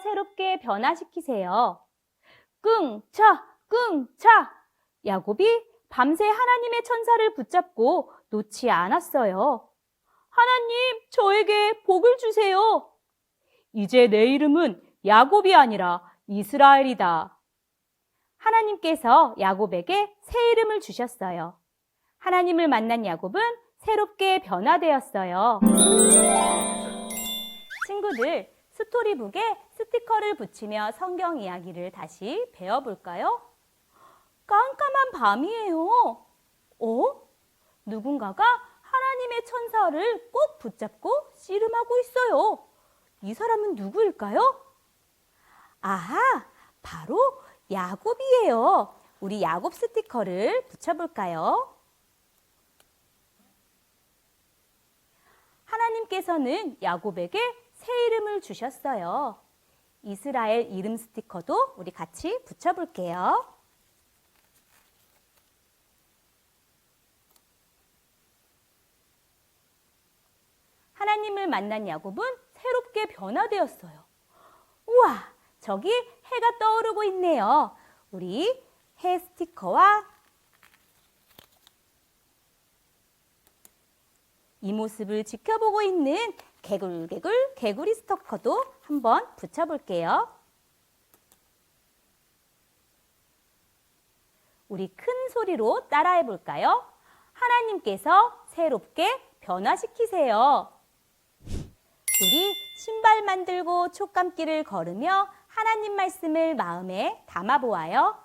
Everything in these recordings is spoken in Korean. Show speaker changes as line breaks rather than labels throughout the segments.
새롭게 변화시키세요. 끙차, 끙차! 야곱이 밤새 하나님의 천사를 붙잡고 놓지 않았어요. 하나님, 저에게 복을 주세요. 이제 내 이름은 야곱이 아니라 이스라엘이다. 하나님께서 야곱에게 새 이름을 주셨어요. 하나님을 만난 야곱은 새롭게 변화되었어요. 친구들, 스토리북에 스티커를 붙이며 성경 이야기를 다시 배워볼까요? 깜깜한 밤이에요. 어? 누군가가 하나님의 천사를 꼭 붙잡고 씨름하고 있어요. 이 사람은 누구일까요? 아하, 바로 야곱이에요. 우리 야곱 스티커를 붙여볼까요? 하나님께서는 야곱에게 새 이름을 주셨어요. 이스라엘 이름 스티커도 우리 같이 붙여볼게요. 하나님을 만난 야곱은 새롭게 변화되었어요. 우와, 저기 해가 떠오르고 있네요. 우리 해 스티커와 이 모습을 지켜보고 있는 개굴개굴 개구리 스토커도 한번 붙여볼게요. 우리 큰 소리로 따라해 볼까요? 하나님께서 새롭게 변화시키세요. 우리 신발 만들고 촉감길을 걸으며 하나님 말씀을 마음에 담아 보아요.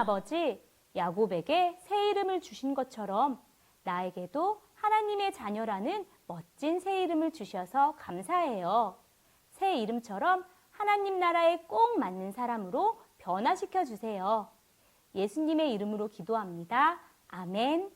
아버지 야곱에게 새 이름을 주신 것처럼 나에게도 하나님의 자녀라는 멋진 새 이름을 주셔서 감사해요. 새 이름처럼 하나님 나라에 꼭 맞는 사람으로 변화시켜 주세요. 예수님의 이름으로 기도합니다. 아멘.